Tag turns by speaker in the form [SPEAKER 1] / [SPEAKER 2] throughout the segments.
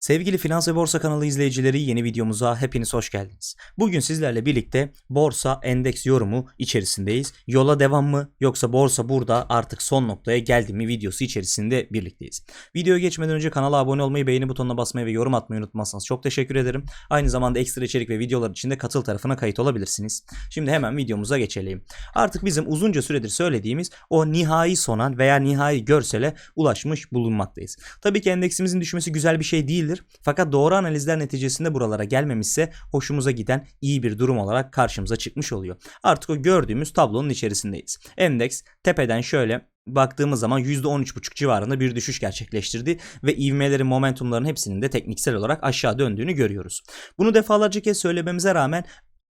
[SPEAKER 1] Sevgili Finans ve Borsa kanalı izleyicileri yeni videomuza hepiniz hoş geldiniz. Bugün sizlerle birlikte borsa endeks yorumu içerisindeyiz. Yola devam mı yoksa borsa burada artık son noktaya geldi mi videosu içerisinde birlikteyiz. Videoya geçmeden önce kanala abone olmayı, beğeni butonuna basmayı ve yorum atmayı unutmazsanız çok teşekkür ederim. Aynı zamanda ekstra içerik ve videolar için de katıl tarafına kayıt olabilirsiniz. Şimdi hemen videomuza geçelim. Artık bizim uzunca süredir söylediğimiz o nihai sona veya nihai görsele ulaşmış bulunmaktayız. Tabii ki endeksimizin düşmesi güzel bir şey değildir. Fakat doğru analizler neticesinde buralara gelmemişse hoşumuza giden iyi bir durum olarak karşımıza çıkmış oluyor. Artık o gördüğümüz tablonun içerisindeyiz. Endeks tepeden şöyle baktığımız zaman %13,5 civarında bir düşüş gerçekleştirdi ve ivmelerin momentumların hepsinin de tekniksel olarak aşağı döndüğünü görüyoruz. Bunu defalarca kez söylememize rağmen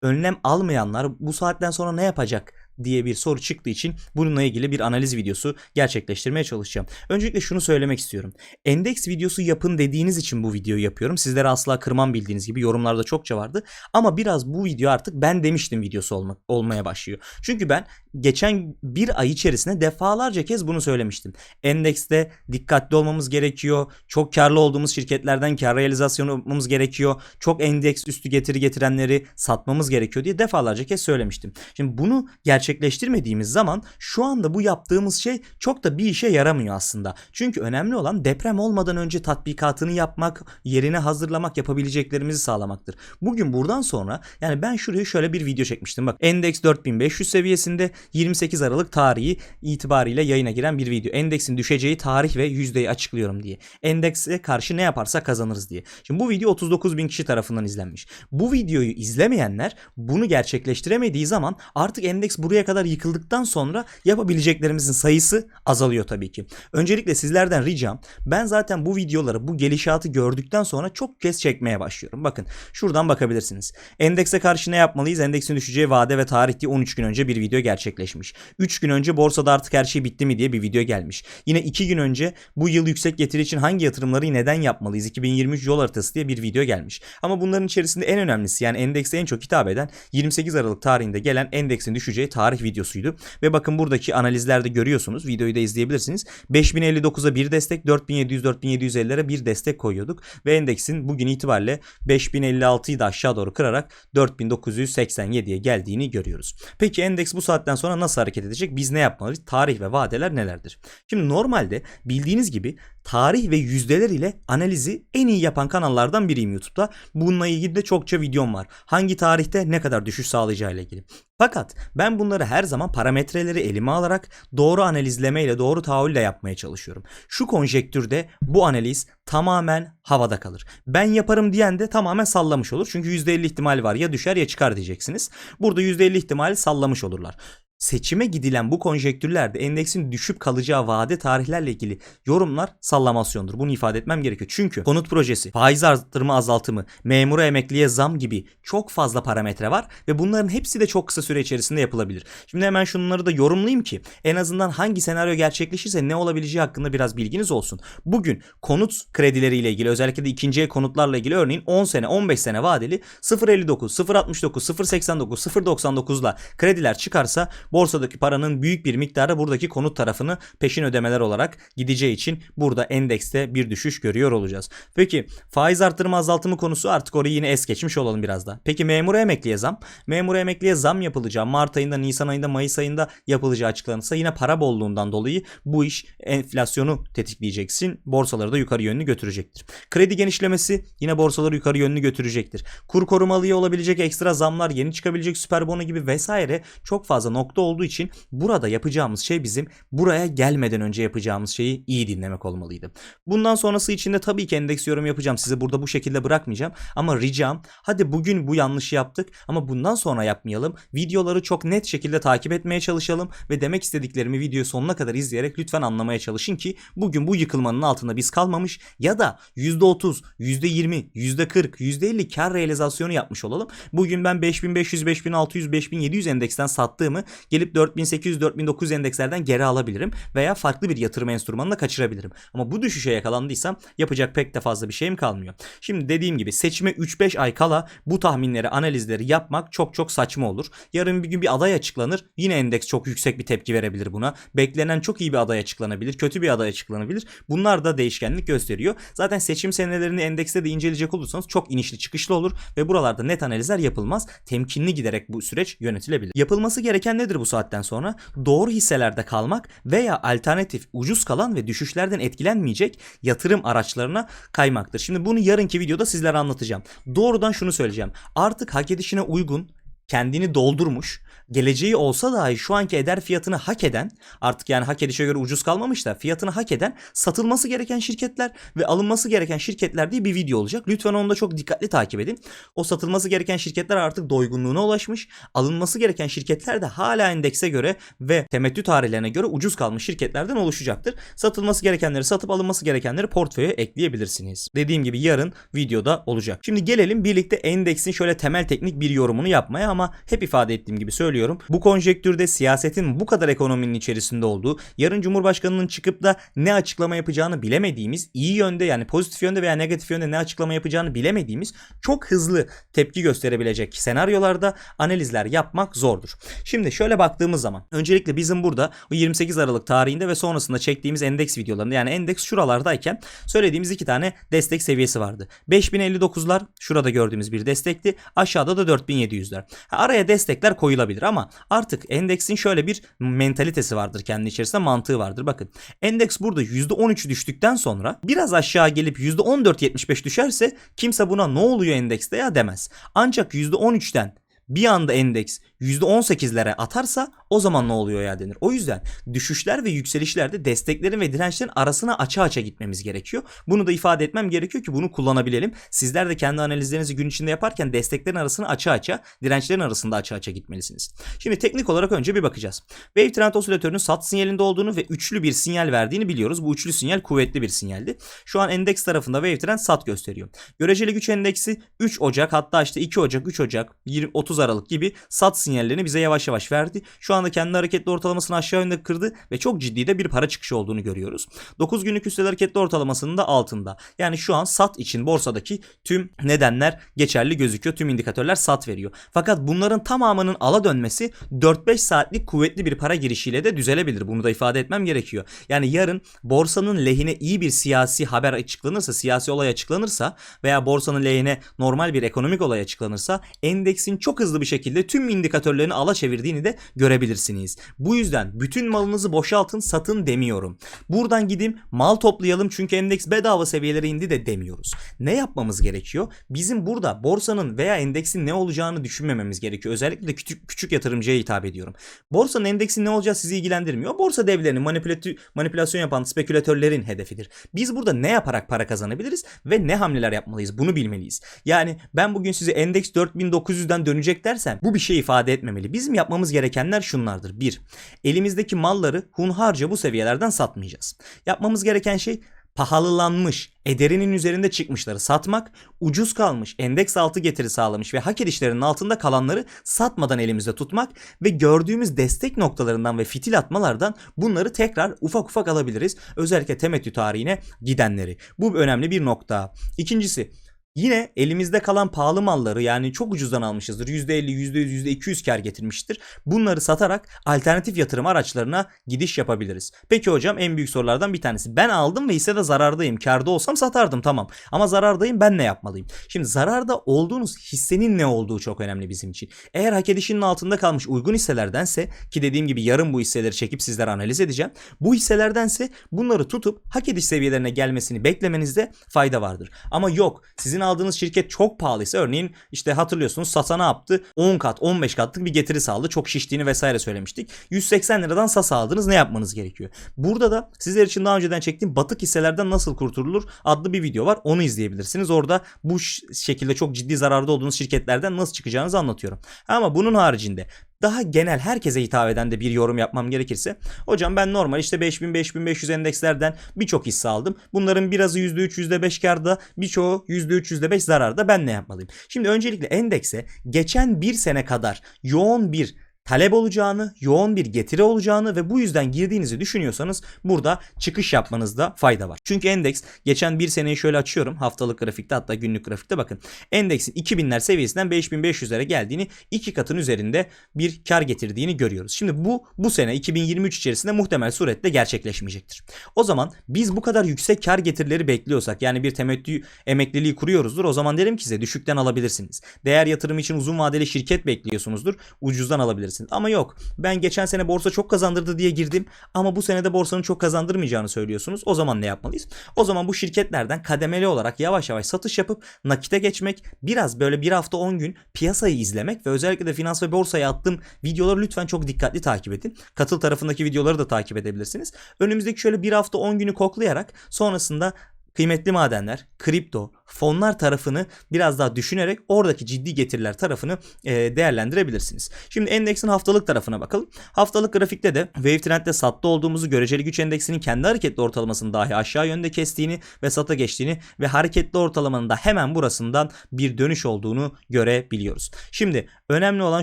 [SPEAKER 1] önlem almayanlar bu saatten sonra ne yapacak diye bir soru çıktığı için bununla ilgili bir analiz videosu gerçekleştirmeye çalışacağım. Öncelikle şunu söylemek istiyorum. Endeks videosu yapın dediğiniz için bu videoyu yapıyorum. Sizlere asla kırmam bildiğiniz gibi yorumlarda çokça vardı. Ama biraz bu video artık ben demiştim videosu olma, olmaya başlıyor. Çünkü ben geçen bir ay içerisinde defalarca kez bunu söylemiştim. Endekste dikkatli olmamız gerekiyor. Çok karlı olduğumuz şirketlerden kar realizasyonu yapmamız gerekiyor. Çok endeks üstü getiri getirenleri satmamız gerekiyor diye defalarca kez söylemiştim. Şimdi bunu gerçekleştirmediğimiz zaman şu anda bu yaptığımız şey çok da bir işe yaramıyor aslında. Çünkü önemli olan deprem olmadan önce tatbikatını yapmak, yerine hazırlamak, yapabileceklerimizi sağlamaktır. Bugün buradan sonra yani ben şuraya şöyle bir video çekmiştim. Bak endeks 4500 seviyesinde 28 Aralık tarihi itibariyle yayına giren bir video. Endeksin düşeceği tarih ve yüzdeyi açıklıyorum diye. Endekse karşı ne yaparsa kazanırız diye. Şimdi bu video 39 bin kişi tarafından izlenmiş. Bu videoyu izlemeyenler bunu gerçekleştiremediği zaman artık endeks buraya kadar yıkıldıktan sonra yapabileceklerimizin sayısı azalıyor tabii ki. Öncelikle sizlerden ricam ben zaten bu videoları bu gelişatı gördükten sonra çok kez çekmeye başlıyorum. Bakın şuradan bakabilirsiniz. Endekse karşı ne yapmalıyız? Endeksin düşeceği vade ve tarih diye 13 gün önce bir video gerçekleşmiş. 3 gün önce borsada artık her şey bitti mi diye bir video gelmiş. Yine 2 gün önce bu yıl yüksek getiri için hangi yatırımları neden yapmalıyız? 2023 yol haritası diye bir video gelmiş. Ama bunların içerisinde en önemlisi yani endekse en çok hitap eden 28 Aralık tarihinde gelen endeksin düşeceği tarih videosuydu. Ve bakın buradaki analizlerde görüyorsunuz. Videoyu da izleyebilirsiniz. 5059'a bir destek, 4700-4750'lere bir destek koyuyorduk. Ve endeksin bugün itibariyle 5056'yı da aşağı doğru kırarak 4987'ye geldiğini görüyoruz. Peki endeks bu saatten sonra nasıl hareket edecek? Biz ne yapmalıyız? Tarih ve vadeler nelerdir? Şimdi normalde bildiğiniz gibi tarih ve yüzdeler ile analizi en iyi yapan kanallardan biriyim YouTube'da. Bununla ilgili de çokça videom var. Hangi tarihte ne kadar düşüş sağlayacağı ile ilgili. Fakat ben bunları her zaman parametreleri elime alarak doğru analizleme ile doğru tahayyülle yapmaya çalışıyorum. Şu konjektürde bu analiz tamamen havada kalır. Ben yaparım diyen de tamamen sallamış olur. Çünkü %50 ihtimal var ya düşer ya çıkar diyeceksiniz. Burada %50 ihtimali sallamış olurlar. Seçime gidilen bu konjektürlerde endeksin düşüp kalacağı vade tarihlerle ilgili yorumlar sallamasyondur. Bunu ifade etmem gerekiyor. Çünkü konut projesi, faiz arttırma azaltımı, memura emekliye zam gibi çok fazla parametre var ve bunların hepsi de çok kısa süre içerisinde yapılabilir. Şimdi hemen şunları da yorumlayayım ki en azından hangi senaryo gerçekleşirse ne olabileceği hakkında biraz bilginiz olsun. Bugün konut kredileriyle ilgili özellikle de ikinci el konutlarla ilgili örneğin 10 sene 15 sene vadeli 0.59, 0.69, 0.89, 0.99'la krediler çıkarsa borsadaki paranın büyük bir miktarı buradaki konut tarafını peşin ödemeler olarak gideceği için burada endekste bir düşüş görüyor olacağız. Peki faiz artırma azaltımı konusu artık orayı yine es geçmiş olalım biraz da. Peki memura emekliye zam? Memura emekliye zam yapılacağı Mart ayında, Nisan ayında, Mayıs ayında yapılacağı açıklanırsa yine para bolluğundan dolayı bu iş enflasyonu tetikleyeceksin. Borsaları da yukarı yönlü götürecektir. Kredi genişlemesi yine borsaları yukarı yönlü götürecektir. Kur korumalıya olabilecek ekstra zamlar, yeni çıkabilecek süper bono gibi vesaire çok fazla nokta olduğu için burada yapacağımız şey bizim buraya gelmeden önce yapacağımız şeyi iyi dinlemek olmalıydı. Bundan sonrası için de tabii ki endeks yorum yapacağım. Sizi burada bu şekilde bırakmayacağım. Ama ricam hadi bugün bu yanlışı yaptık ama bundan sonra yapmayalım. Videoları çok net şekilde takip etmeye çalışalım ve demek istediklerimi videoyu sonuna kadar izleyerek lütfen anlamaya çalışın ki bugün bu yıkılmanın altında biz kalmamış ya da %30, %20, %40, %50 kar realizasyonu yapmış olalım. Bugün ben 5500, 5600, 5700 endeksten sattığımı gelip 4800-4900 endekslerden geri alabilirim veya farklı bir yatırım enstrümanına kaçırabilirim. Ama bu düşüşe yakalandıysam yapacak pek de fazla bir şeyim kalmıyor. Şimdi dediğim gibi seçime 3-5 ay kala bu tahminleri, analizleri yapmak çok çok saçma olur. Yarın bir gün bir aday açıklanır. Yine endeks çok yüksek bir tepki verebilir buna. Beklenen çok iyi bir aday açıklanabilir, kötü bir aday açıklanabilir. Bunlar da değişkenlik gösteriyor. Zaten seçim senelerini endekste de inceleyecek olursanız çok inişli çıkışlı olur ve buralarda net analizler yapılmaz. Temkinli giderek bu süreç yönetilebilir. Yapılması gereken nedir bu saatten sonra? Doğru hisselerde kalmak veya alternatif ucuz kalan ve düşüşlerden etkilenmeyecek yatırım araçlarına kaymaktır. Şimdi bunu yarınki videoda sizlere anlatacağım. Doğrudan şunu söyleyeceğim. Artık hak edişine uygun kendini doldurmuş, geleceği olsa dahi şu anki eder fiyatını hak eden, artık yani hak edişe göre ucuz kalmamış da fiyatını hak eden satılması gereken şirketler ve alınması gereken şirketler diye bir video olacak. Lütfen onu da çok dikkatli takip edin. O satılması gereken şirketler artık doygunluğuna ulaşmış. Alınması gereken şirketler de hala endekse göre ve temettü tarihlerine göre ucuz kalmış şirketlerden oluşacaktır. Satılması gerekenleri satıp alınması gerekenleri portföye ekleyebilirsiniz. Dediğim gibi yarın videoda olacak. Şimdi gelelim birlikte endeksin şöyle temel teknik bir yorumunu yapmaya ama hep ifade ettiğim gibi söylüyorum. Bu konjektürde siyasetin bu kadar ekonominin içerisinde olduğu, yarın Cumhurbaşkanının çıkıp da ne açıklama yapacağını bilemediğimiz, iyi yönde yani pozitif yönde veya negatif yönde ne açıklama yapacağını bilemediğimiz çok hızlı tepki gösterebilecek senaryolarda analizler yapmak zordur. Şimdi şöyle baktığımız zaman öncelikle bizim burada o 28 Aralık tarihinde ve sonrasında çektiğimiz endeks videolarında yani endeks şuralardayken söylediğimiz iki tane destek seviyesi vardı. 5059'lar şurada gördüğümüz bir destekti. Aşağıda da 4700'ler. Araya destekler koyulabilir ama artık endeksin şöyle bir mentalitesi vardır kendi içerisinde mantığı vardır. Bakın endeks burada %13 düştükten sonra biraz aşağı gelip %14.75 düşerse kimse buna ne oluyor endekste ya demez. Ancak %13'ten bir anda endeks %18'lere atarsa o zaman ne oluyor ya denir. O yüzden düşüşler ve yükselişlerde desteklerin ve dirençlerin arasına açı açı gitmemiz gerekiyor. Bunu da ifade etmem gerekiyor ki bunu kullanabilelim. Sizler de kendi analizlerinizi gün içinde yaparken desteklerin arasını açı açı, dirençlerin arasında açı açı gitmelisiniz. Şimdi teknik olarak önce bir bakacağız. Wave trend osilatörünün sat sinyalinde olduğunu ve üçlü bir sinyal verdiğini biliyoruz. Bu üçlü sinyal kuvvetli bir sinyaldi. Şu an endeks tarafında Wave trend sat gösteriyor. Göreceli güç endeksi 3 Ocak hatta işte 2 Ocak, 3 Ocak, 20, 30 Aralık gibi sat sinyallerini bize yavaş yavaş verdi. Şu anda kendi hareketli ortalamasını aşağı yönde kırdı ve çok ciddi de bir para çıkışı olduğunu görüyoruz. 9 günlük üstel hareketli ortalamasının da altında. Yani şu an sat için borsadaki tüm nedenler geçerli gözüküyor. Tüm indikatörler sat veriyor. Fakat bunların tamamının ala dönmesi 4-5 saatlik kuvvetli bir para girişiyle de düzelebilir. Bunu da ifade etmem gerekiyor. Yani yarın borsanın lehine iyi bir siyasi haber açıklanırsa, siyasi olay açıklanırsa veya borsanın lehine normal bir ekonomik olay açıklanırsa endeksin çok hızlı bir şekilde tüm indikatörlerini ala çevirdiğini de görebilirsiniz. Bu yüzden bütün malınızı boşaltın satın demiyorum. Buradan gidip mal toplayalım çünkü endeks bedava seviyelere indi de demiyoruz. Ne yapmamız gerekiyor? Bizim burada borsanın veya endeksin ne olacağını düşünmememiz gerekiyor. Özellikle küçük, küçük yatırımcıya hitap ediyorum. Borsanın endeksin ne olacağı sizi ilgilendirmiyor. Borsa devlerinin manipülatü- manipülasyon yapan spekülatörlerin hedefidir. Biz burada ne yaparak para kazanabiliriz ve ne hamleler yapmalıyız bunu bilmeliyiz. Yani ben bugün size endeks 4900'den dönecek dersem bu bir şey ifade etmemeli. Bizim yapmamız gerekenler şunlardır. 1. Elimizdeki malları hunharca bu seviyelerden satmayacağız. Yapmamız gereken şey pahalılanmış, ederinin üzerinde çıkmışları satmak, ucuz kalmış, endeks altı getiri sağlamış ve hak edişlerinin altında kalanları satmadan elimizde tutmak ve gördüğümüz destek noktalarından ve fitil atmalardan bunları tekrar ufak ufak alabiliriz. Özellikle temettü tarihine gidenleri. Bu önemli bir nokta. İkincisi Yine elimizde kalan pahalı malları yani çok ucuzdan almışızdır. %50, %100, %200 kar getirmiştir. Bunları satarak alternatif yatırım araçlarına gidiş yapabiliriz. Peki hocam en büyük sorulardan bir tanesi. Ben aldım ve hissede zarardayım. Karda olsam satardım tamam. Ama zarardayım ben ne yapmalıyım? Şimdi zararda olduğunuz hissenin ne olduğu çok önemli bizim için. Eğer hak edişinin altında kalmış uygun hisselerdense ki dediğim gibi yarın bu hisseleri çekip sizlere analiz edeceğim. Bu hisselerdense bunları tutup hak ediş seviyelerine gelmesini beklemenizde fayda vardır. Ama yok sizin aldığınız şirket çok pahalıysa örneğin işte hatırlıyorsunuz Sasa ne yaptı? 10 kat 15 katlık bir getiri sağladı. Çok şiştiğini vesaire söylemiştik. 180 liradan Sasa aldınız ne yapmanız gerekiyor? Burada da sizler için daha önceden çektiğim batık hisselerden nasıl kurtulur adlı bir video var. Onu izleyebilirsiniz. Orada bu şekilde çok ciddi zararda olduğunuz şirketlerden nasıl çıkacağınızı anlatıyorum. Ama bunun haricinde daha genel herkese hitap eden de bir yorum yapmam gerekirse hocam ben normal işte 5000 5500 endekslerden birçok hisse aldım. Bunların birazı %3 %5 karda birçoğu %3 %5 zararda ben ne yapmalıyım? Şimdi öncelikle endekse geçen bir sene kadar yoğun bir talep olacağını, yoğun bir getiri olacağını ve bu yüzden girdiğinizi düşünüyorsanız burada çıkış yapmanızda fayda var. Çünkü endeks geçen bir seneyi şöyle açıyorum haftalık grafikte hatta günlük grafikte bakın. Endeksin 2000'ler seviyesinden 5500'lere geldiğini iki katın üzerinde bir kar getirdiğini görüyoruz. Şimdi bu bu sene 2023 içerisinde muhtemel suretle gerçekleşmeyecektir. O zaman biz bu kadar yüksek kar getirileri bekliyorsak yani bir temettü emekliliği kuruyoruzdur o zaman derim ki size düşükten alabilirsiniz. Değer yatırımı için uzun vadeli şirket bekliyorsunuzdur ucuzdan alabilirsiniz. Ama yok ben geçen sene borsa çok kazandırdı diye girdim ama bu sene de borsanın çok kazandırmayacağını söylüyorsunuz. O zaman ne yapmalıyız? O zaman bu şirketlerden kademeli olarak yavaş yavaş satış yapıp nakite geçmek biraz böyle bir hafta 10 gün piyasayı izlemek ve özellikle de finans ve borsaya attığım videoları lütfen çok dikkatli takip edin. Katıl tarafındaki videoları da takip edebilirsiniz. Önümüzdeki şöyle bir hafta 10 günü koklayarak sonrasında kıymetli madenler, kripto, fonlar tarafını biraz daha düşünerek oradaki ciddi getiriler tarafını e, değerlendirebilirsiniz. Şimdi endeksin haftalık tarafına bakalım. Haftalık grafikte de Wave Trend'de satta olduğumuzu göreceli güç endeksinin kendi hareketli ortalamasını dahi aşağı yönde kestiğini ve sata geçtiğini ve hareketli ortalamanın da hemen burasından bir dönüş olduğunu görebiliyoruz. Şimdi önemli olan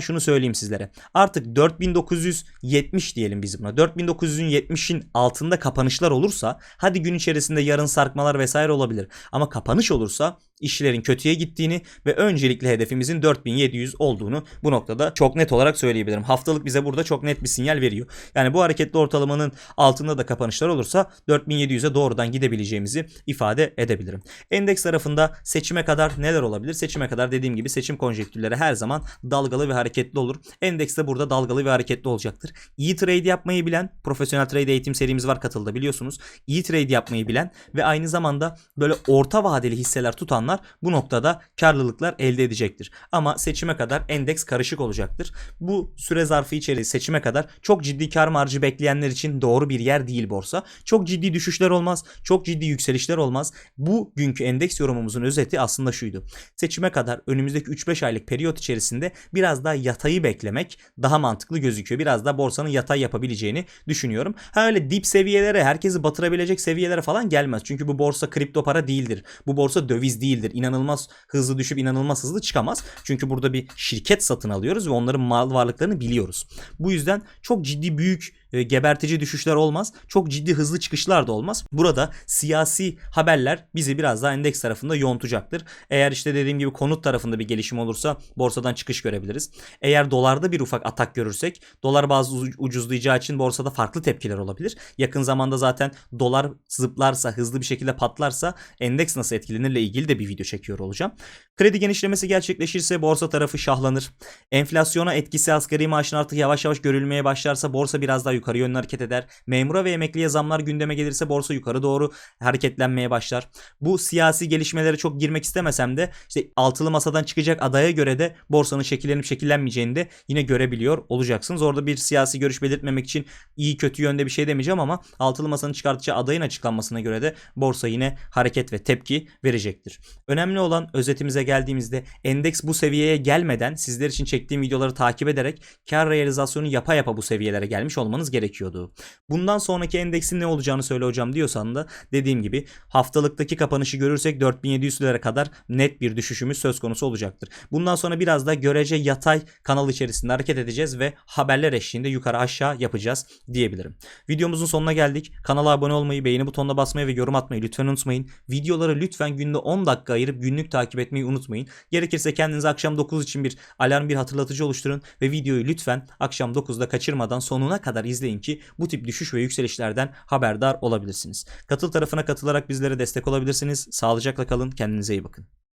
[SPEAKER 1] şunu söyleyeyim sizlere. Artık 4970 diyelim biz buna. 4900'ün 70'in altında kapanışlar olursa hadi gün içerisinde yarın sarkmalar vesaire olabilir. Ama kapanış olursa olursa işlerin kötüye gittiğini ve öncelikli hedefimizin 4700 olduğunu bu noktada çok net olarak söyleyebilirim. Haftalık bize burada çok net bir sinyal veriyor. Yani bu hareketli ortalamanın altında da kapanışlar olursa 4700'e doğrudan gidebileceğimizi ifade edebilirim. Endeks tarafında seçime kadar neler olabilir? Seçime kadar dediğim gibi seçim konjektürleri her zaman dalgalı ve hareketli olur. Endeks de burada dalgalı ve hareketli olacaktır. İyi trade yapmayı bilen, profesyonel trade eğitim serimiz var katıldı biliyorsunuz. İyi trade yapmayı bilen ve aynı zamanda böyle orta vadeli hisseler tutanlar bu noktada karlılıklar elde edecektir. Ama seçime kadar endeks karışık olacaktır. Bu süre zarfı içeri seçime kadar çok ciddi kar marjı bekleyenler için doğru bir yer değil borsa. Çok ciddi düşüşler olmaz, çok ciddi yükselişler olmaz. Bu günkü endeks yorumumuzun özeti aslında şuydu. Seçime kadar önümüzdeki 3-5 aylık periyot içerisinde biraz daha yatayı beklemek daha mantıklı gözüküyor. Biraz da borsanın yatay yapabileceğini düşünüyorum. Ha öyle dip seviyelere, herkesi batırabilecek seviyelere falan gelmez. Çünkü bu borsa kripto para değildir. Bu borsa döviz değildir. İnanılmaz hızlı düşüp inanılmaz hızlı çıkamaz. Çünkü burada bir şirket satın alıyoruz ve onların mal varlıklarını biliyoruz. Bu yüzden çok ciddi büyük e, gebertici düşüşler olmaz. Çok ciddi hızlı çıkışlar da olmaz. Burada siyasi haberler bizi biraz daha endeks tarafında yoğuntacaktır. Eğer işte dediğim gibi konut tarafında bir gelişim olursa borsadan çıkış görebiliriz. Eğer dolarda bir ufak atak görürsek dolar bazı ucuzlayacağı için borsada farklı tepkiler olabilir. Yakın zamanda zaten dolar zıplarsa hızlı bir şekilde patlarsa endeks nasıl etkilenirle ilgili de bir video çekiyor olacağım. Kredi genişlemesi gerçekleşirse borsa tarafı şahlanır. Enflasyona etkisi asgari maaşın artık yavaş yavaş görülmeye başlarsa borsa biraz daha yukarı yönlü hareket eder. Memura ve emekliye zamlar gündeme gelirse borsa yukarı doğru hareketlenmeye başlar. Bu siyasi gelişmelere çok girmek istemesem de işte altılı masadan çıkacak adaya göre de borsanın şekillenip şekillenmeyeceğini de yine görebiliyor olacaksınız. Orada bir siyasi görüş belirtmemek için iyi kötü yönde bir şey demeyeceğim ama altılı masanın çıkartacağı adayın açıklanmasına göre de borsa yine hareket ve tepki verecektir. Önemli olan özetimize geldiğimizde endeks bu seviyeye gelmeden sizler için çektiğim videoları takip ederek kar realizasyonu yapa yapa bu seviyelere gelmiş olmanız gerekiyordu. Bundan sonraki endeksin ne olacağını söyle hocam diyorsan da dediğim gibi haftalıktaki kapanışı görürsek 4700'lere kadar net bir düşüşümüz söz konusu olacaktır. Bundan sonra biraz da görece yatay kanal içerisinde hareket edeceğiz ve haberler eşliğinde yukarı aşağı yapacağız diyebilirim. Videomuzun sonuna geldik. Kanala abone olmayı, beğeni butonuna basmayı ve yorum atmayı lütfen unutmayın. Videoları lütfen günde 10 dakika ayırıp günlük takip etmeyi unutmayın. Gerekirse kendinize akşam 9 için bir alarm bir hatırlatıcı oluşturun ve videoyu lütfen akşam 9'da kaçırmadan sonuna kadar izleyin ki bu tip düşüş ve yükselişlerden haberdar olabilirsiniz. Katıl tarafına katılarak bizlere destek olabilirsiniz. Sağlıcakla kalın, kendinize iyi bakın.